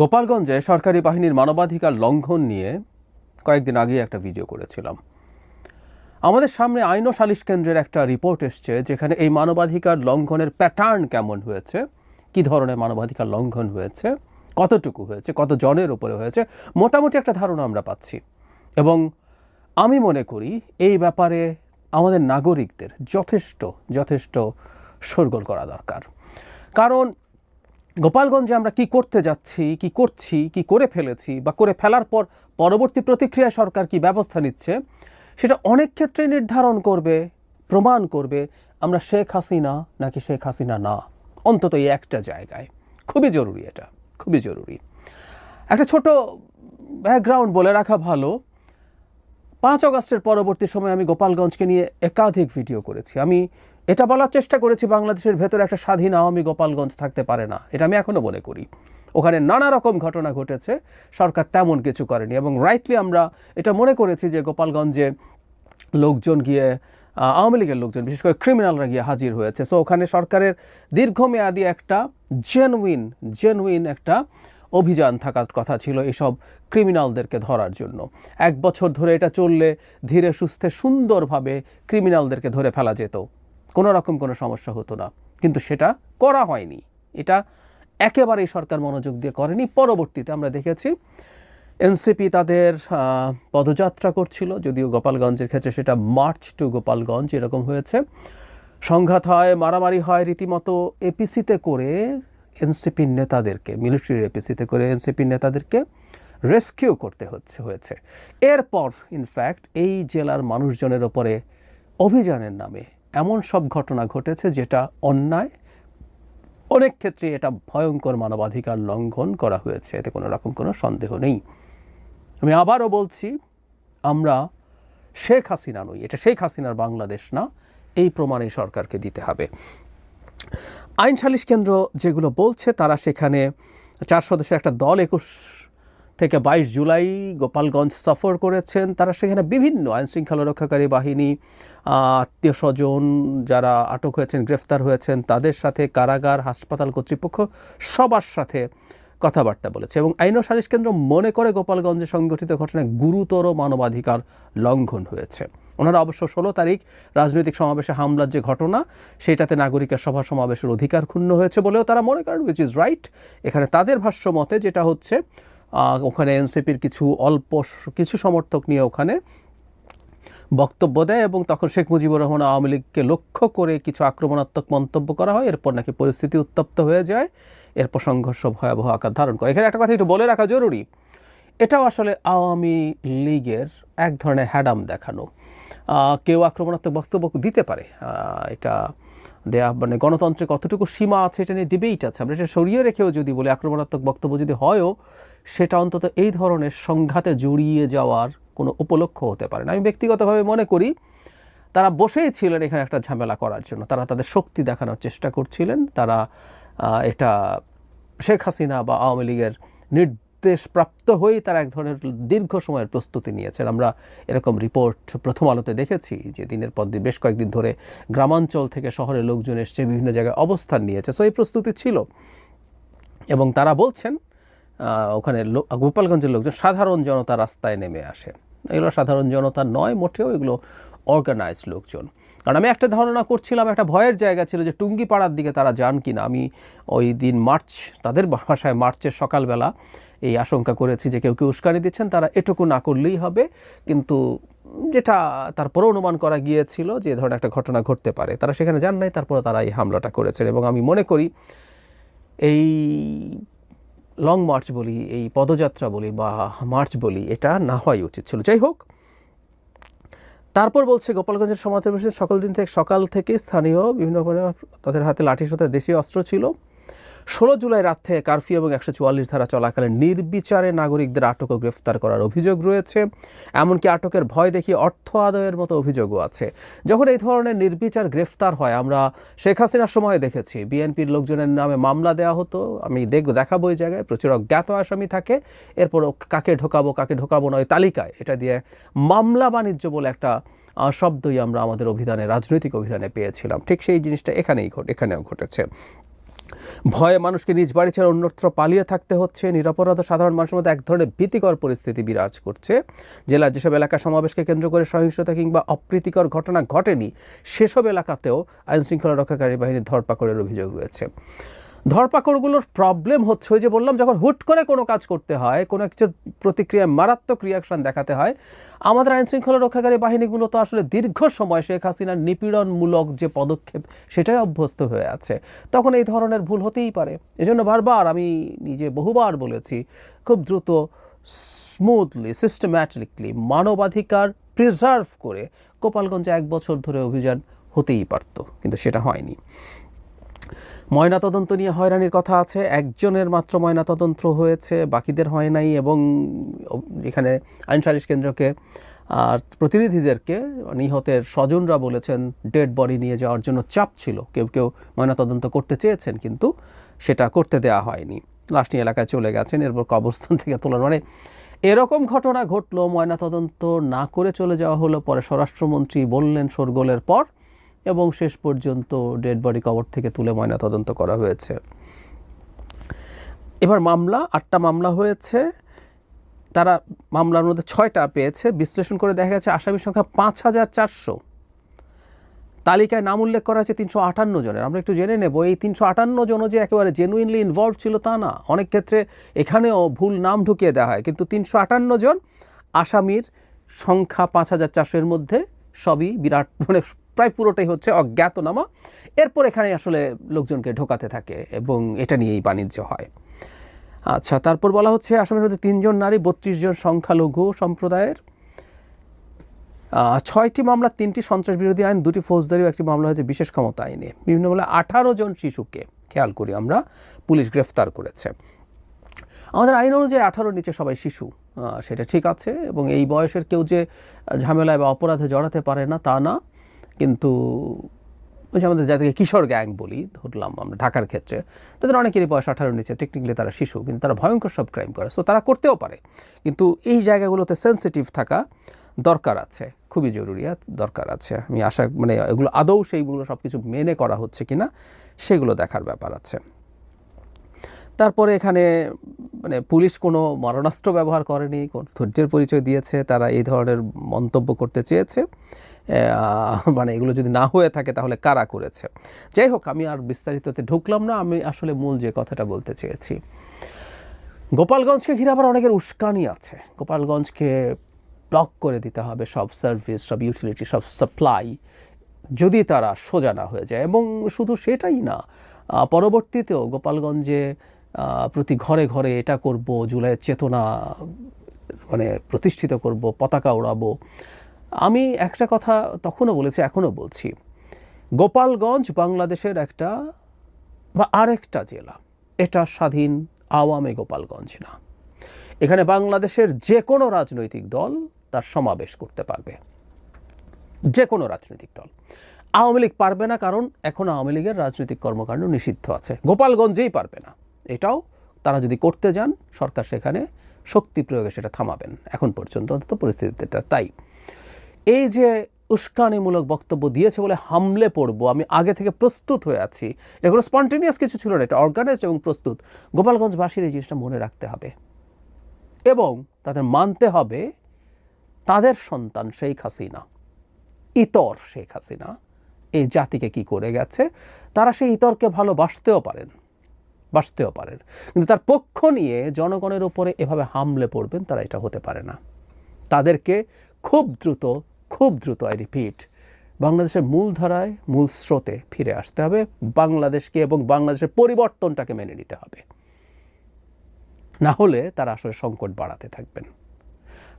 গোপালগঞ্জে সরকারি বাহিনীর মানবাধিকার লঙ্ঘন নিয়ে কয়েকদিন আগে একটা ভিডিও করেছিলাম। আমাদের সামনে আইন ও সালিশ কেন্দ্রের একটা রিপোর্ট এসছে যেখানে এই মানবাধিকার লঙ্ঘনের প্যাটার্ন কেমন হয়েছে, কি ধরনের মানবাধিকার লঙ্ঘন হয়েছে, কতটুকু হয়েছে কত জনের উপরে হয়েছে, মোটামুটি একটা ধারণা আমরা পাচ্ছি। এবং আমি মনে করি এই ব্যাপারে আমাদের নাগরিকদের যথেষ্ট যথেষ্ট সরগোল করা দরকার। কারণ গোপালগঞ্জে আমরা কি করতে যাচ্ছি, কি করছি, কি করে ফেলেছি বা করে ফেলার পর পরবর্তী প্রতিক্রিয়া সরকার কি ব্যবস্থা নিচ্ছে, সেটা অনেক ক্ষেত্রে নির্ধারণ করবে, প্রমাণ করবে, আমরা শেখ হাসিনা নাকি শেখ হাসিনা না? অন্তত এই একটা জায়গায়। খুবই জরুরি এটা, খুবই জরুরি। একটা ছোট ব্যাকগ্রাউন্ড বলে রাখা ভালো, পাঁচ অগস্টের পরবর্তী সময় আমি গোপালগঞ্জকে নিয়ে একাধিক ভিডিও করেছি। আমি এটা বলার চেষ্টা করেছি, বাংলাদেশের ভেতরে একটা স্বাধীন আওয়ামী গোপালগঞ্জ থাকতে পারে না। এটা আমি এখনও মনে করি। ওখানে নানা রকম ঘটনা ঘটেছে, সরকার তেমন কিছু করেনি এবং রাইটলি আমরা এটা মনে করেছি যে গোপালগঞ্জে লোকজন গিয়ে আওয়ামী লীগের লোকজন, বিশেষ করে ক্রিমিনালরা গিয়ে হাজির হয়েছে। সো ওখানে সরকারের দীর্ঘমেয়াদী একটা জেনুইন জেনুইন একটা অভিযান থাকার কথা ছিল এসব ক্রিমিনালদেরকে ধরার জন্য। এক বছর ধরে এটা চললে ধীরে সুস্থে সুন্দরভাবে ক্রিমিনালদেরকে ধরে ফেলা যেত। কোনো রকম কোনো সমস্যা হতো না। কিন্তু সেটা করা হয়নি। এটা একেবারেই সরকার মনোযোগ দিয়ে করেনি। পরবর্তীতে আমরা দেখেছি এনসিপি তাদের পদযাত্রা করছিল। যদিও গোপালগঞ্জের ক্ষেত্রে সেটা মার্চ টু গোপালগঞ্জ এরকম হয়েছে। সংঘাত হয়, মারামারি হয় রীতিমতো এপিসিতে করে এনসিপির নেতাদেরকে, মিলিটারির এপিসিতে করে এনসিপির নেতাদেরকে রেস্কিউ করতে হচ্ছে, হয়েছে। এরপর ইনফ্যাক্ট এই জেলার মানুষজনের ওপরে অভিযানের নামে এমন সব ঘটনা ঘটেছে যেটা অন্যায়। অনেক ক্ষেত্রে এটা ভয়ঙ্কর মানবাধিকার লঙ্ঘন করা হয়েছে, এতে কোনো রকম কোনো সন্দেহ নেই। আমি আবারও বলছি, আমরা শেখ হাসিনা নই, এটা শেখ হাসিনার বাংলাদেশ না, এই প্রমাণে সরকারকে দিতে হবে। আইন সালিশ কেন্দ্র যেগুলো বলছে, তারা সেখানে চার সদস্যের একটা দল একুশ থেকে বাইশ জুলাই গোপালগঞ্জ সফর করেছেন। তারা সেখানে বিভিন্ন আইন শৃঙ্খলা রক্ষাকারী বাহিনী, আত্মীয় স্বজন যারা আটক হয়েছেন, গ্রেফতার হয়েছেন, তাদের সাথে কারাগার, হাসপাতাল কর্তৃপক্ষ সবার সাথে কথাবার্তা বলেছে এবং আইন ও সালিশ কেন্দ্র মনে করে গোপালগঞ্জে সংগঠিত ঘটনায় গুরুতর মানবাধিকার লঙ্ঘন হয়েছে। ওনারা অবশ্য ষোলো তারিখ রাজনৈতিক সমাবেশে হামলার যে ঘটনা, সেটাতে নাগরিকের সভা সমাবেশের অধিকার ক্ষুণ্ণ হয়েছে বলেও তারা মনে করেন উইচ ইজ রাইট এখানে তাদের ভাষ্য মতে যেটা হচ্ছে ওখানে এনসিপির কিছু অল্প কিছু সমর্থক নিয়ে ওখানে বক্তব্য দেয় এবং তখন শেখ মুজিবুর রহমান আওয়ামী লীগকে লক্ষ্য করে কিছু আক্রমণাত্মক মন্তব্য করা হয়। এরপর নাকি পরিস্থিতি উত্তপ্ত হয়ে যায়। এরপর সংঘর্ষ ভয়াবহ আকার ধারণ করে। এখানে একটা কথা একটু বলে রাখা জরুরি। এটাও আসলে আওয়ামী লীগের এক ধরনের হ্যাডাম দেখানো। কেউ আক্রমণাত্মক বক্তব্য দিতে পারে। এটা দেয়া মানে গণতন্ত্রে কতটুকু সীমা আছে এটা নিয়ে ডিবেট আছে। আমরা এটা সরিয়ে রেখেও যদি বলি, আক্রমণাত্মক বক্তব্য যদি হয়ও, সেটা অন্তত এই ধরনের সংঘাতে জড়িয়ে যাওয়ার কোনো উপলক্ষ হতে পারে না। আমি ব্যক্তিগতভাবে মনে করি, তারা বসেই ছিলেন এখানে একটা ঝামেলা করার জন্য। তারা তাদের শক্তি দেখানোর চেষ্টা করছিলেন। তারা এটা শেখ হাসিনা বা আওয়ামী লীগের নির্দেশ প্রাপ্ত হয়েই তারা এক ধরনের দীর্ঘ সময়ের প্রস্তুতি নিয়েছেন। আমরা এরকম রিপোর্ট প্রথম আলোতে দেখেছি যে দিনের পর দিন বেশ কয়েকদিন ধরে গ্রামাঞ্চল থেকে শহরের লোকজন এসছে, বিভিন্ন জায়গায় অবস্থান নিয়েছে। সো এই প্রস্তুতি ছিল। এবং তারা বলছেন ওখানে গোপালগঞ্জের লোকজন সাধারণ জনতা রাস্তায় নেমে আসে এগুলো সাধারণ জনতা নয়, মোটেও এগুলো অর্গানাইজড লোকজন। কারণ আমি একটা ধারণা করছিলাম, একটা ভয়ের জায়গা ছিল যে টুঙ্গি পাড়ার দিকে তারা যান কি না আমি ওই দিন মার্চ, তাদের ভাষায় মার্চের সকালবেলা এই আশঙ্কা করেছি যে কেউ কেউ উস্কানি দিচ্ছেন, তারা এটুকু না করলেই হবে। কিন্তু যেটা তারপরে অনুমান করা গিয়েছিল যে ধরনের একটা ঘটনা ঘটতে পারে। তারা সেখানে যান নাই, তারপরে তারা এই হামলাটা করেছেন। এবং আমি মনে করি এই লং মার্চ বলি, এই পদযাত্রা বলি বা মার্চ বলি, এটা না হওয়াই উচিত ছিল। যাই হোক তারপর বলছে, গোপালগঞ্জের সমাজ সকল দিন থেকে, সকাল থেকে স্থানীয় বিভিন্ন তাদের হাতে লাঠি সোতা দেশীয় অস্ত্র ছিল। ষোলো জুলাই রাত থেকে কারফিউ এবং একশো চুয়াল্লিশ ধারা চলাকালে নির্বিচারে নাগরিকদের আটক ও গ্রেফতার করার অভিযোগ রয়েছে। এমনকি আটকের ভয় দেখিয়ে অর্থ আদায়ের মতো অভিযোগও আছে। যখন এই ধরনের নির্বিচার গ্রেফতার হয়, আমরা শেখ হাসিনার সময় দেখেছি। বিএনপির লোকজনের নামে মামলা দেওয়া হতো। আমি দেখব, দেখাবো ওই জায়গায়। প্রচুর অজ্ঞাত আসামি থাকে। এরপর কাকে ঢোকাবো কাকে ঢোকাবো না ওই তালিকায়। এটা দিয়ে মামলা বাণিজ্য বলে একটা শব্দই আমরা আমাদের অভিধানে, রাজনৈতিক অভিধানে পেয়েছিলাম। ঠিক সেই জিনিসটা এখানেই এখানেও ঘটেছে। ভয়ে মানুষকে নিজ বাড়ি ছেড়ে অন্যত্র পালিয়ে থাকতে হচ্ছে। নিরাপরাধ সাধারণ মানুষের মধ্যে এক ধরনের ভীতিকর পরিস্থিতি বিরাজ করছে। জেলার যেসব এলাকা সমাবেশকে কেন্দ্র করে সহিংসতা কিংবা অপ্রীতিকর ঘটনা ঘটেনি, সেসব এলাকাতেও আইনশৃঙ্খলা রক্ষাকারী বাহিনীর ধরপাকড়ের অভিযোগ রয়েছে। ধরপাকড়গুলোর প্রবলেম হচ্ছে ওই যে বললাম, যখন হুট করে কোনো কাজ করতে হয়, কোনো কিছুর প্রতিক্রিয়ায় মারাত্মক রিয়াকশন দেখাতে হয়, আমাদের আইন শৃঙ্খলা রক্ষাকারী বাহিনীগুলো তো আসলে দীর্ঘ সময় শেখ হাসিনার নিপীড়নমূলক যে পদক্ষেপ, সেটাই অভ্যস্ত হয়ে আছে। তখন এই ধরনের ভুল হতেই পারে। এজন্য বারবার আমি নিজে বহুবার বলেছি, খুব দ্রুত স্মুথলি সিস্টেম্যাটিকলি মানবাধিকার প্রিজার্ভ করে গোপালগঞ্জে এক বছর ধরে অভিযান হতেই পারত, কিন্তু সেটা হয়নি। ময়নাতদন্ত নিয়ে হয়রানির কথা আছে। একজনের মাত্র ময়নাতদন্ত হয়েছে, বাকিদের হয় নাই এবং এখানে আইন সালিশ কেন্দ্রকে আর প্রতিনিধিদেরকে নিহতের স্বজনরা বলেছেন ডেড বডি নিয়ে যাওয়ার জন্য চাপ ছিল। কেউ কেউ ময়নাতদন্ত করতে চেয়েছেন কিন্তু সেটা করতে দেওয়া হয়নি। নিয়ে এলাকায় চলে গেছেন, এরপর কবরস্থান থেকে তোলার মানে এরকম ঘটনা ঘটলো। ময়নাতদন্ত না করে চলে যাওয়া হলো। পরে স্বরাষ্ট্রমন্ত্রী বললেন, শোরগোলের পর এবং শেষ পর্যন্ত ডেড বডি কবর থেকে তুলে ময়নাতদন্ত করা হয়েছে। এবার মামলা, আটটা মামলা হয়েছে। তারা মামলার মধ্যে ছয়টা পেয়েছে। বিশ্লেষণ করে দেখা গেছে আসামির সংখ্যা পাঁচ হাজার চারশো। তালিকায় নাম উল্লেখ করা হয়েছে তিনশো আটান্ন জনের। আমরা একটু জেনে নেব, এই তিনশো আটান্ন জনও যে একেবারে জেনুইনলি ইনভলভ ছিল তা না। অনেক ক্ষেত্রে এখানেও ভুল নাম ঢুকিয়ে দেওয়া হয়। কিন্তু তিনশো আটান্ন জন আসামির সংখ্যা পাঁচ হাজার চারশোর মধ্যে সবই বিরাট মানে প্রায় পুরোটাই হচ্ছে অজ্ঞাতনামা। এরপর এখানে আসলে লোকজনকে ঢোকাতে থাকে এবং এটা নিয়েই বাণিজ্য হয়। আচ্ছা তারপর বলা হচ্ছে আসামের মধ্যে তিনজন নারী, বত্রিশ জন সংখ্যালঘু সম্প্রদায়ের। ছয়টি মামলা, তিনটি সন্ত্রাস বিরোধী আইন, দুটি ফৌজদারি একটি মামলা হয়েছে বিশেষ ক্ষমতা আইনে। বিভিন্ন মামলা আঠারো জন শিশুকে, খেয়াল করি আমরা, পুলিশ গ্রেফতার করেছে। আমাদের আইন অনুযায়ী আঠারোর নিচে সবাই শিশু সেটা ঠিক আছে এবং এই বয়সের কেউ যে ঝামেলায় বা অপরাধে জড়াতে পারে না, তা না। কিন্তু ওই যে আমাদের যাদেরকে কিশোর গ্যাং বলি, ধরলাম আমরা ঢাকার ক্ষেত্রে, তাদের অনেকেরই বয়স আঠারো নিচে টেকনিক্যালি তারা শিশু, কিন্তু তারা ভয়ঙ্কর সব ক্রাইম করে। সো তারা করতেও পারে। কিন্তু এই জায়গাগুলোতে সেন্সিটিভ থাকা দরকার আছে। খুবই জরুরি দরকার আছে। আমি আশা মানে এগুলো আদৌ সেইগুলো সব কিছু মেনে করা হচ্ছে কি না সেগুলো দেখার ব্যাপার আছে। তারপরে এখানে মানে পুলিশ কোনো মারণাস্ত্র ব্যবহার করেনি, কোন ধৈর্যের পরিচয় দিয়েছে, তারা এই ধরনের মন্তব্য করতে চেয়েছে। মানে এগুলো যদি না হয়ে থাকে তাহলে কারা করেছে? যাই হোক, আমি আর বিস্তারিততে ঢুকলাম না, আমি আসলে মূল যে কথাটা বলতে চেয়েছি। গোপালগঞ্জকে ঘিরে আবার অনেকের উস্কানি আছে। গোপালগঞ্জকে ব্লক করে দিতে হবে সব সার্ভিস সব ইউটিলিটি সব সাপ্লাই যদি তারা সোজা না হয়ে যায়। এবং শুধু সেটাই না পরবর্তীতেও গোপালগঞ্জে প্রতি ঘরে ঘরে এটা করব, জুলাইয়ের চেতনা মানে প্রতিষ্ঠিত করব, পতাকা ওড়াবো। আমি একটা কথা তখনও বলেছি, এখনও বলছি। গোপালগঞ্জ বাংলাদেশের একটা বা আরেকটা জেলা, এটা স্বাধীন আওয়ামী গোপালগঞ্জ না। এখানে বাংলাদেশের যে কোনো রাজনৈতিক দল তার সমাবেশ করতে পারবে। যে কোনো রাজনৈতিক দল। আওয়ামী লীগ পারবে না, কারণ এখন আওয়ামী লীগের রাজনৈতিক কর্মকাণ্ড নিষিদ্ধ আছে। গোপালগঞ্জেই পারবে না। এটাও তারা যদি করতে যান, সরকার সেখানে শক্তি প্রয়োগে সেটা থামাবেন। এখন পর্যন্ত অন্তত পরিস্থিতিটা তাই। এই যে উস্কানিমূলক বক্তব্য দিয়েছে বলে হামলে পড়ব, আমি আগে থেকে প্রস্তুত হয়ে আছি। এটা কোনো স্পন্টেনিয়াস কিছু ছিল না, এটা অর্গানাইজড এবং প্রস্তুত। গোপালগঞ্জবাসীর এই জিনিসটা মনে রাখতে হবে। এবং তাদের মানতে হবে, তাদের সন্তান শেখ হাসিনা, ইতর শেখ হাসিনা, এই জাতিকে কি করে গেছে, তারা সেই ইতরকে ভালোবাসতেও পারেন। বাসতেও পারেন। কিন্তু তার পক্ষ নিয়ে জনগণের ওপরে এভাবে হামলে পড়বেন তারা এটা হতে পারে না। তাদেরকে খুব দ্রুত খুব দ্রুত আই রিপিট বাংলাদেশের মূলধারায়, মূল স্রোতে ফিরে আসতে হবে। বাংলাদেশকে এবং বাংলাদেশের পরিবর্তনটাকে মেনে নিতে হবে। না হলে তারা আসলে সংকট বাড়াতে থাকবেন।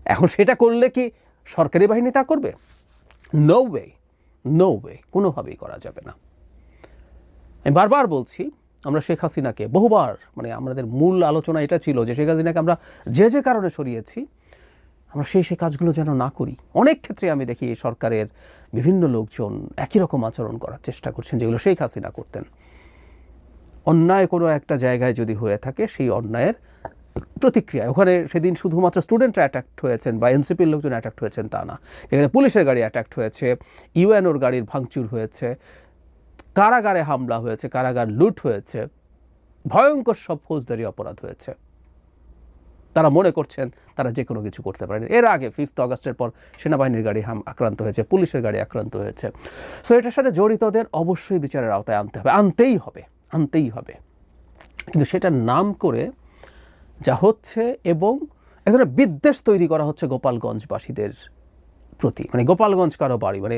এখন সেটা করলে কি সরকারি বাহিনী তা করবে? নো ওয়ে নো ওয়ে কোনোভাবেই করা যাবে না। আমি বারবার বলছি আমরা শেখ হাসিনাকে বহুবার মানে আমাদের মূল আলোচনা এটা ছিল যে শেখ হাসিনাকে আমরা যে যে কারণে সরিয়েছি, আমরা সেই সেই কাজগুলো যেন না করি। অনেক ক্ষেত্রে আমি দেখি এই সরকারের বিভিন্ন লোকজন একই রকম আচরণ করার চেষ্টা করছেন যেগুলো শেখ হাসিনা করতেন। অন্যায় কোনো একটা জায়গায় যদি হয়ে থাকে, সেই অন্যায়ের প্রতিক্রিয়া। ওখানে সেদিন শুধুমাত্র স্টুডেন্টরা অ্যাট্যাক্ট হয়েছেন বা এনসিপির লোকজন অ্যাট্যাক্ট হয়েছেন তা না। এখানে পুলিশের গাড়ি অ্যাট্যাক্ট হয়েছে ইউএনওর গাড়ির ভাঙচুর হয়েছে কারাগারে হামলা হয়েছে, কারাগার লুট হয়েছে, ভয়ঙ্কর সব ফৌজদারি অপরাধ হয়েছে। তারা মনে করছেন তারা যে কোনো কিছু করতে পারেন। এর আগে ফিফথ অগস্টের পর সেনাবাহিনীর গাড়ি হাম আক্রান্ত হয়েছে, পুলিশের গাড়ি আক্রান্ত হয়েছে। সো এটার সাথে জড়িতদের অবশ্যই বিচারের আওতায় আনতে হবে। আনতেই হবে আনতেই হবে। কিন্তু সেটার নাম করে যা হচ্ছে এবং এক ধরনের বিদ্বেষ তৈরি করা হচ্ছে গোপালগঞ্জবাসীদের প্রতি। মানে গোপালগঞ্জ কারও বাড়ি মানে